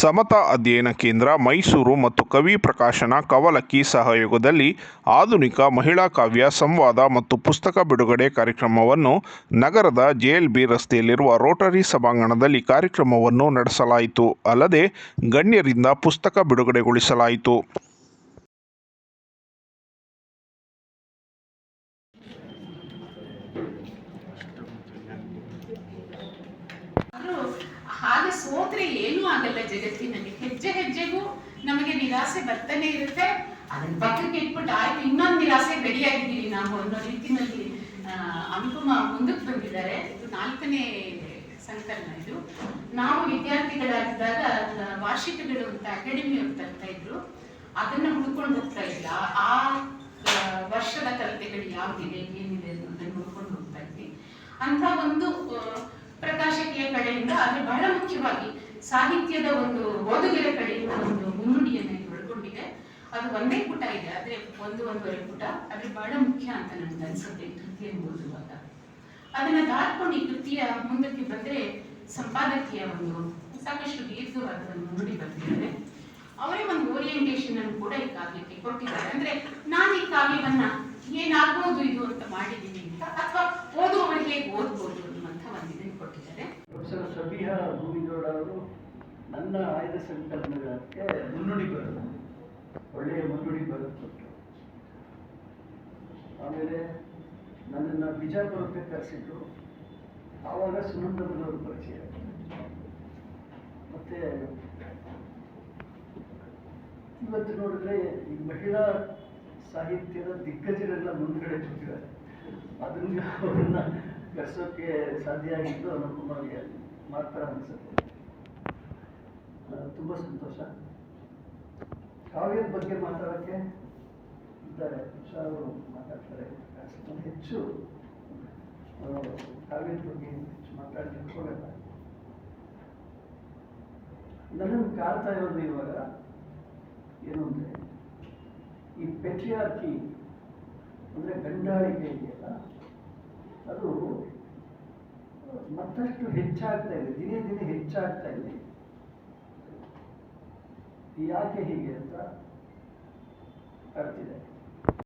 ಸಮತಾ ಅಧ್ಯಯನ ಕೇಂದ್ರ ಮೈಸೂರು ಮತ್ತು ಕವಿ ಪ್ರಕಾಶನ ಕವಲಕ್ಕಿ ಸಹಯೋಗದಲ್ಲಿ ಆಧುನಿಕ ಮಹಿಳಾ ಕಾವ್ಯ, ಸಂವಾದ ಮತ್ತು ಪುಸ್ತಕ ಬಿಡುಗಡೆ ಕಾರ್ಯಕ್ರಮವನ್ನು ನಗರದ ಜೆಎಲ್ಬಿ ರಸ್ತೆಯಲ್ಲಿರುವ ರೋಟರಿ ಸಭಾಂಗಣದಲ್ಲಿ ಕಾರ್ಯಕ್ರಮವನ್ನು ನಡೆಸಲಾಯಿತು. ಅಲ್ಲದೆ ಗಣ್ಯರಿಂದ ಪುಸ್ತಕ ಬಿಡುಗಡೆಗೊಳಿಸಲಾಯಿತು ಆದ್ರೂ ಹಾಗೆ ಸೋತ್ರೆ ಏನೂ ಆಗಲ್ಲ ಜಗತ್ತಿನಲ್ಲಿ. ಹೆಜ್ಜೆ ಹೆಜ್ಜೆಗೂ ನಮಗೆ ನಿರಾಸೆ ಬರ್ತಾನೆ ಇರುತ್ತೆ. ಅದನ್ನ ಪಕ್ಕಕ್ಕೆ ಇಟ್ಬಿಟ್ಟು ಆಯ್ತು, ಇನ್ನೊಂದು ನಿರಾಸೆ ರೆಡಿಯಾಗಿದ್ದೀವಿ ನಾವು ಅನ್ನೋ ರೀತಿನಲ್ಲಿ ಅನುಪಮ ಮುಂದಕ್ಕೆ ಬಂದಿದ್ದಾರೆ. ಇದು ನಾಲ್ಕನೇ ಸಂಕಲನ ಇದು. ನಾವು ವಿದ್ಯಾರ್ಥಿಗಳಾಗಿದ್ದಾಗ ವಾರ್ಷಿಕಗಳು ಅಂತ ಅಕಾಡೆಮಿ ಅವ್ರು ತರ್ತಾ ಇದ್ರು. ಅದನ್ನ ಹುಡ್ಕೊಂಡು ಹೋಗ್ತಾ ಇಲ್ಲ ಆ ವರ್ಷದ ಕವಿತೆಗಳು ಯಾವ್ದಿದೆ, ಏನಿದೆ ಅನ್ನೋದನ್ನ ಹುಡ್ಕೊಂಡು ಹೋಗ್ತಾ ಇದ್ವಿ. ಅಂತ ಒಂದು ಪ್ರಕಾಶಕಿಯ ಕಡೆಯಿಂದ ಆದ್ರೆ ಬಹಳ ಮುಖ್ಯವಾಗಿ ಸಾಹಿತ್ಯದ ಒಂದು ಓದುಗರ ಕಡೆಯಿಂದ ಒಂದು ಮುನ್ನುಡಿಯನ್ನು ಒಳಗೊಂಡಿದೆ. ಅದು ಒಂದೇ ಪುಟ ಇದೆ ಆದ್ರೆ ಒಂದು ಒಂದೂವರೆ ಪುಟ. ಆದ್ರೆ ಬಹಳ ಮುಖ್ಯ ಅಂತ ನನ್ಗೆ ಅನ್ಸುತ್ತೆ ಕೃತಿಯ ಓದುವಾಗ. ಅದನ್ನ ದಾಟ್ಕೊಂಡು ಈ ಕೃತಿಯ ಮುಂದಕ್ಕೆ ಬಂದ್ರೆ ಸಂಪಾದಕಿಯ ಒಂದು ಸಾಕಷ್ಟು ದೀರ್ಘವಾದ ಒಂದು ಮುನ್ನುಡಿ ಬರ್ತಿದ್ದಾರೆ ಅವರೇ ಒಂದು ಓರಿಯೆಂಟೇಶನ್ ಅನ್ನು ಕೂಡ ಈ ಕಾವ್ಯಕ್ಕೆ ಕೊಟ್ಟಿದ್ದಾರೆ. ಅಂದ್ರೆ ನಾನು ಈ ಕಾವ್ಯವನ್ನ ಏನಾಗ್ಬೋದು ಇದು ಅಂತ ಮಾಡಿದ್ದೀನಿ ಅಂತ, ಅಥವಾ ಓದುವವರಿಗೆ ಇದನ್ನು ಕೊಟ್ಟಿದ್ದಾರೆ. ಪ್ರೊಫೆಸರ್ ಸಬಿಹಾ ಭೂಮಿಗೌಡ ಅವರು ನನ್ನ ಆಯ್ದ ಸಂಕಲನಕ್ಕೆ ಮುನ್ನುಡಿ ಬರೆದು ಒಳ್ಳೆಯ ಮುನ್ನುಡಿ ಬರೆದು ಆಮೇಲೆ ನನ್ನನ್ನು ಬಿಜಾಪುರಕ್ಕೆ ಕರೆಸಿದ್ರು. ಆವಾಗ ಸುನಂದರದವರು ಪರಿಚಯ ಮತ್ತೆ ಇವತ್ತು ನೋಡಿದ್ರೆ ಈ ಮಹಿಳಾ ಸಾಹಿತ್ಯದ ದಿಗ್ಗಜರೆಲ್ಲ ಮುಂದ್ಗಡೆ ಕೂತಿದ್ದಾರೆ. ಅದನ್ನ ಅವ್ರನ್ನ ಕರ್ಸೋಕೆ ಸಾಧ್ಯ ಆಗಿದ್ದು ಅನುಕುಮಾರ್ಗೆ ಮಾತ್ರ ಅನಿಸುತ್ತೆ. ತುಂಬ ಸಂತೋಷ. ಕಾವ್ಯದ ಬಗ್ಗೆ ಮಾತಾಡೋಕ್ಕೆ ಇದ್ದಾರೆ. ಹುಷಾರು ಮಾತಾಡ್ತಾರೆ. ಹೆಚ್ಚು ಕಾವ್ಯದ ಬಗ್ಗೆ ಹೆಚ್ಚು ಮಾತಾಡಿ ಹೋಗಲ್ಲ ನನ್ನನ್ನು ಕಾಡ್ತಾ ಇರೋದು ಇವಾಗ ಏನು ಅಂದರೆ, ಈ ಪೆಟ್ರಿಯಾರ್ಕಿ ಅಂದರೆ ಗಂಡಾಳಿಕೆ ಇದೆಯಲ್ಲ? ಅದು ಮತ್ತಷ್ಟು ಹೆಚ್ಚಾಗ್ತಾ ಇದೆ ದಿನೇ ದಿನೇ ಹೆಚ್ಚಾಗ್ತಾ ಇದೆ ಯಾಕೆ ಹೀಗೆ ಅಂತ ಕಾಡ್ತಿದೆ